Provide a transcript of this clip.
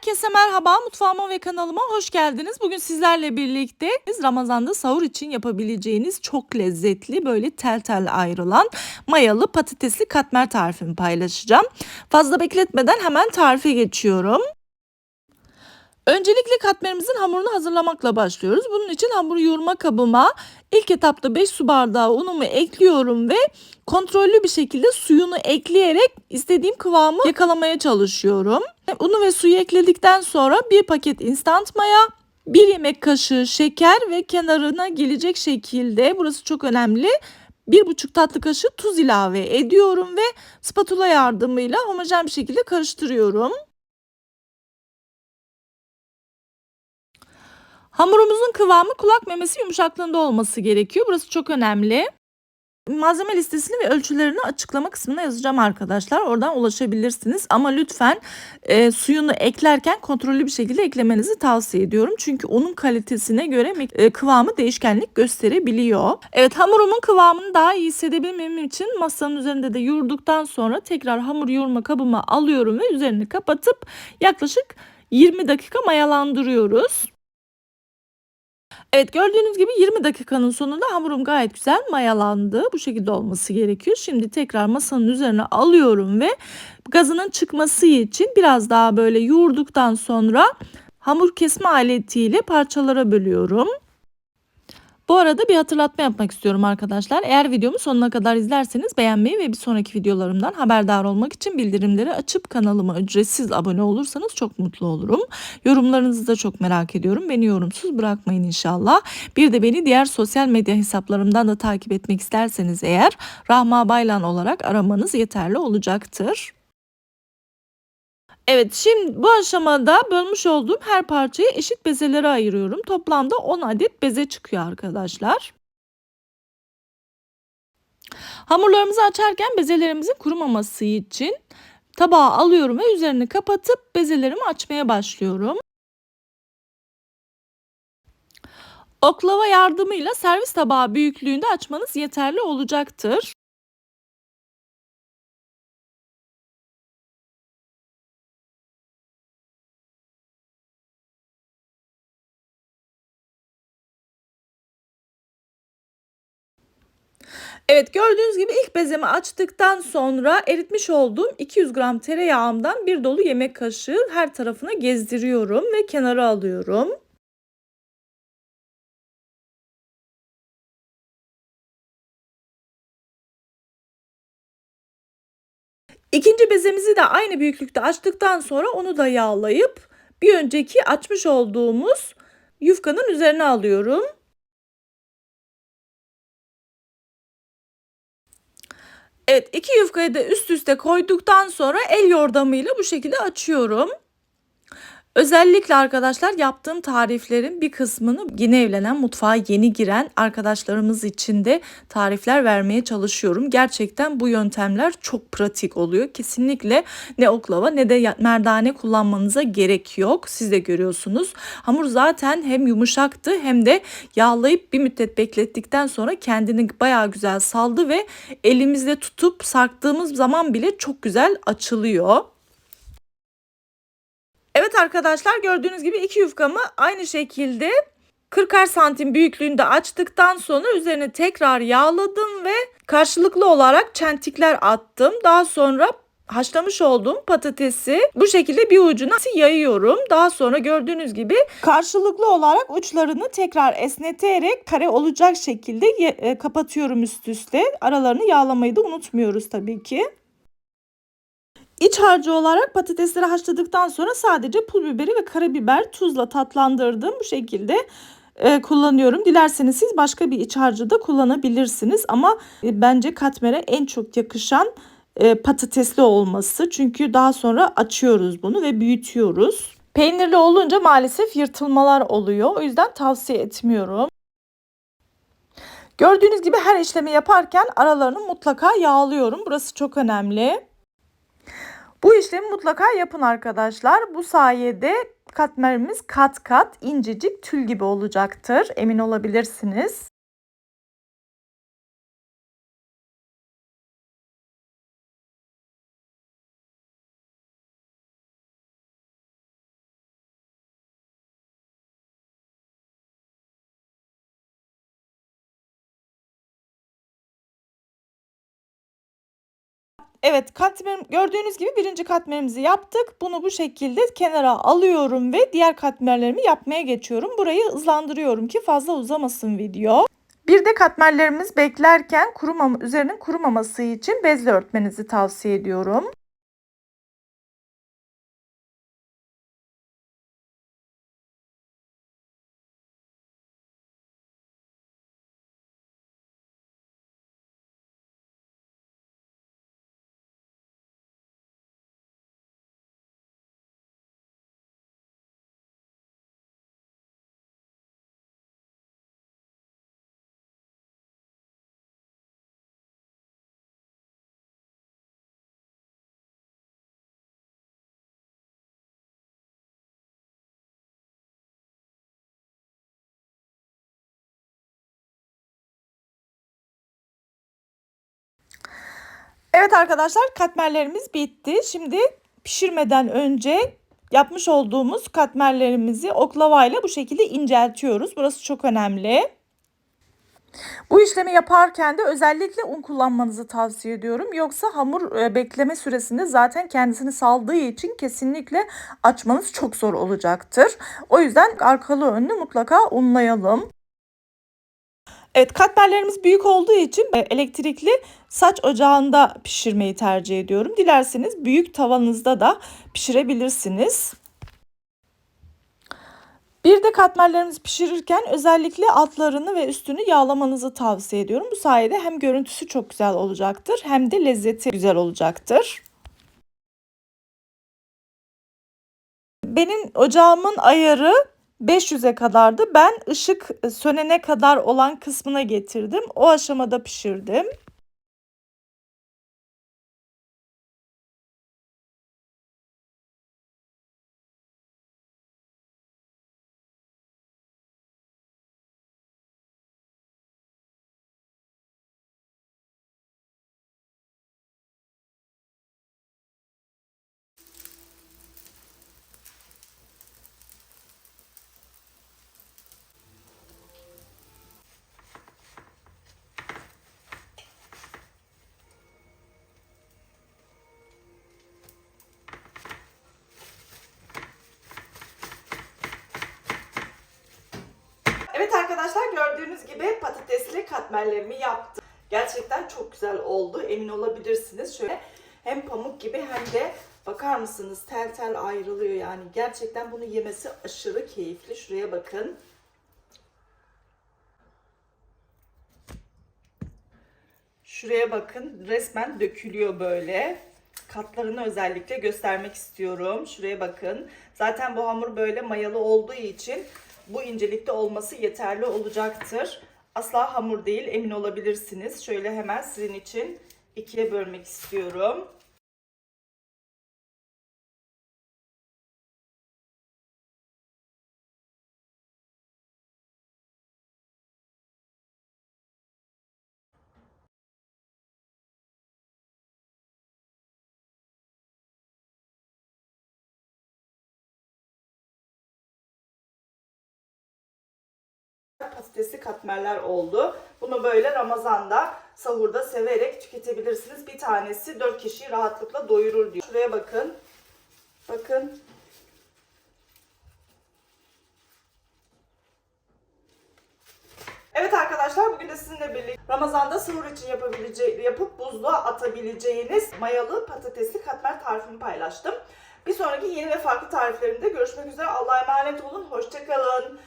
Herkese merhaba, mutfağıma ve kanalıma hoş geldiniz. Bugün sizlerle birlikte Ramazan'da sahur için yapabileceğiniz çok lezzetli böyle tel tel ayrılan mayalı patatesli katmer tarifimi paylaşacağım. Fazla bekletmeden hemen tarife geçiyorum. Öncelikle katmerimizin hamurunu hazırlamakla başlıyoruz. Bunun için hamuru yoğurma kabıma ilk etapta 5 su bardağı unumu ekliyorum ve kontrollü bir şekilde suyunu ekleyerek istediğim kıvamı yakalamaya çalışıyorum. Unu ve suyu ekledikten sonra bir paket instant maya, bir yemek kaşığı şeker ve kenarına gelecek şekilde burası çok önemli bir buçuk tatlı kaşığı tuz ilave ediyorum ve spatula yardımıyla homojen bir şekilde karıştırıyorum. Hamurumuzun kıvamı kulak memesi yumuşaklığında olması gerekiyor. Burası çok önemli. Malzeme listesini ve ölçülerini açıklama kısmına yazacağım arkadaşlar. Oradan ulaşabilirsiniz. Ama lütfen e, suyunu eklerken kontrollü bir şekilde eklemenizi tavsiye ediyorum. Çünkü onun kalitesine göre e, kıvamı değişkenlik gösterebiliyor. Evet hamurumun kıvamını daha iyi hissedebilmem için masanın üzerinde de yoğurduktan sonra tekrar hamur yoğurma kabıma alıyorum ve üzerini kapatıp yaklaşık 20 dakika mayalandırıyoruz. Evet gördüğünüz gibi 20 dakikanın sonunda hamurum gayet güzel mayalandı. Bu şekilde olması gerekiyor. Şimdi tekrar masanın üzerine alıyorum ve gazının çıkması için biraz daha böyle yoğurduktan sonra hamur kesme aletiyle parçalara bölüyorum. Bu arada bir hatırlatma yapmak istiyorum arkadaşlar. Eğer videomu sonuna kadar izlerseniz beğenmeyi ve bir sonraki videolarımdan haberdar olmak için bildirimleri açıp kanalıma ücretsiz abone olursanız çok mutlu olurum. Yorumlarınızı da çok merak ediyorum. Beni yorumsuz bırakmayın inşallah. Bir de beni diğer sosyal medya hesaplarımdan da takip etmek isterseniz eğer Rahma Baylan olarak aramanız yeterli olacaktır. Evet şimdi bu aşamada bölmüş olduğum her parçayı eşit bezelere ayırıyorum. Toplamda 10 adet beze çıkıyor arkadaşlar. Hamurlarımızı açarken bezelerimizin kurumaması için tabağa alıyorum ve üzerini kapatıp bezelerimi açmaya başlıyorum. Oklava yardımıyla servis tabağı büyüklüğünde açmanız yeterli olacaktır. Evet gördüğünüz gibi ilk bezemi açtıktan sonra eritmiş olduğum 200 gram tereyağımdan bir dolu yemek kaşığı her tarafına gezdiriyorum ve kenara alıyorum. İkinci bezemizi de aynı büyüklükte açtıktan sonra onu da yağlayıp bir önceki açmış olduğumuz yufkanın üzerine alıyorum. Evet iki yufkayı da üst üste koyduktan sonra el yordamıyla bu şekilde açıyorum. Özellikle arkadaşlar yaptığım tariflerin bir kısmını yeni evlenen mutfağa yeni giren arkadaşlarımız için de tarifler vermeye çalışıyorum. Gerçekten bu yöntemler çok pratik oluyor. Kesinlikle ne oklava ne de merdane kullanmanıza gerek yok. Siz de görüyorsunuz. Hamur zaten hem yumuşaktı hem de yağlayıp bir müddet beklettikten sonra kendini bayağı güzel saldı ve elimizle tutup sarktığımız zaman bile çok güzel açılıyor. Evet arkadaşlar gördüğünüz gibi iki yufkamı aynı şekilde 40 santim büyüklüğünde açtıktan sonra üzerine tekrar yağladım ve karşılıklı olarak çentikler attım. Daha sonra haşlamış olduğum patatesi bu şekilde bir ucuna yayıyorum. Daha sonra gördüğünüz gibi karşılıklı olarak uçlarını tekrar esneterek kare olacak şekilde e, kapatıyorum üst üste. Aralarını yağlamayı da unutmuyoruz tabii ki. İç harcı olarak patatesleri haşladıktan sonra sadece pul biberi ve karabiber tuzla tatlandırdım. Bu şekilde e, kullanıyorum. Dilerseniz siz başka bir iç harcı da kullanabilirsiniz. Ama e, bence katmere en çok yakışan e, patatesli olması. Çünkü daha sonra açıyoruz bunu ve büyütüyoruz. Peynirli olunca maalesef yırtılmalar oluyor. O yüzden tavsiye etmiyorum. Gördüğünüz gibi her işlemi yaparken aralarını mutlaka yağlıyorum. Burası çok önemli. Bu işlemi mutlaka yapın arkadaşlar. Bu sayede katmerimiz kat kat incecik tül gibi olacaktır. Emin olabilirsiniz. Evet katmer gördüğünüz gibi birinci katmerimizi yaptık. Bunu bu şekilde kenara alıyorum ve diğer katmerlerimi yapmaya geçiyorum. Burayı hızlandırıyorum ki fazla uzamasın video. Bir de katmerlerimiz beklerken kurumama, üzerinin kurumaması için bezle örtmenizi tavsiye ediyorum. Evet arkadaşlar katmerlerimiz bitti. Şimdi pişirmeden önce yapmış olduğumuz katmerlerimizi oklavayla bu şekilde inceltiyoruz. Burası çok önemli. Bu işlemi yaparken de özellikle un kullanmanızı tavsiye ediyorum. Yoksa hamur e, bekleme süresinde zaten kendisini saldığı için kesinlikle açmanız çok zor olacaktır. O yüzden arkalı önlü mutlaka unlayalım. Evet katmerlerimiz büyük olduğu için e, elektrikli saç ocağında pişirmeyi tercih ediyorum. Dilerseniz büyük tavanızda da pişirebilirsiniz. Bir de katmerlerimizi pişirirken özellikle altlarını ve üstünü yağlamanızı tavsiye ediyorum. Bu sayede hem görüntüsü çok güzel olacaktır hem de lezzeti güzel olacaktır. Benim ocağımın ayarı 500'e kadardı. Ben ışık sönene kadar olan kısmına getirdim. O aşamada pişirdim. Arkadaşlar gördüğünüz gibi patatesli katmerlerimi yaptım. Gerçekten çok güzel oldu. Emin olabilirsiniz. Şöyle hem pamuk gibi hem de bakar mısınız tel tel ayrılıyor yani. Gerçekten bunu yemesi aşırı keyifli. Şuraya bakın. Şuraya bakın resmen dökülüyor böyle. Katlarını özellikle göstermek istiyorum. Şuraya bakın. Zaten bu hamur böyle mayalı olduğu için bu incelikte olması yeterli olacaktır. Asla hamur değil emin olabilirsiniz. Şöyle hemen sizin için ikiye bölmek istiyorum. Patatesli katmerler oldu. Bunu böyle Ramazan'da sahurda severek tüketebilirsiniz. Bir tanesi 4 kişiyi rahatlıkla doyurur diyor. Şuraya bakın. Bakın. Evet arkadaşlar bugün de sizinle birlikte Ramazan'da sahur için yapabileceği, yapıp buzluğa atabileceğiniz mayalı patatesli katmer tarifimi paylaştım. Bir sonraki yeni ve farklı tariflerimde görüşmek üzere. Allah'a emanet olun. Hoşçakalın.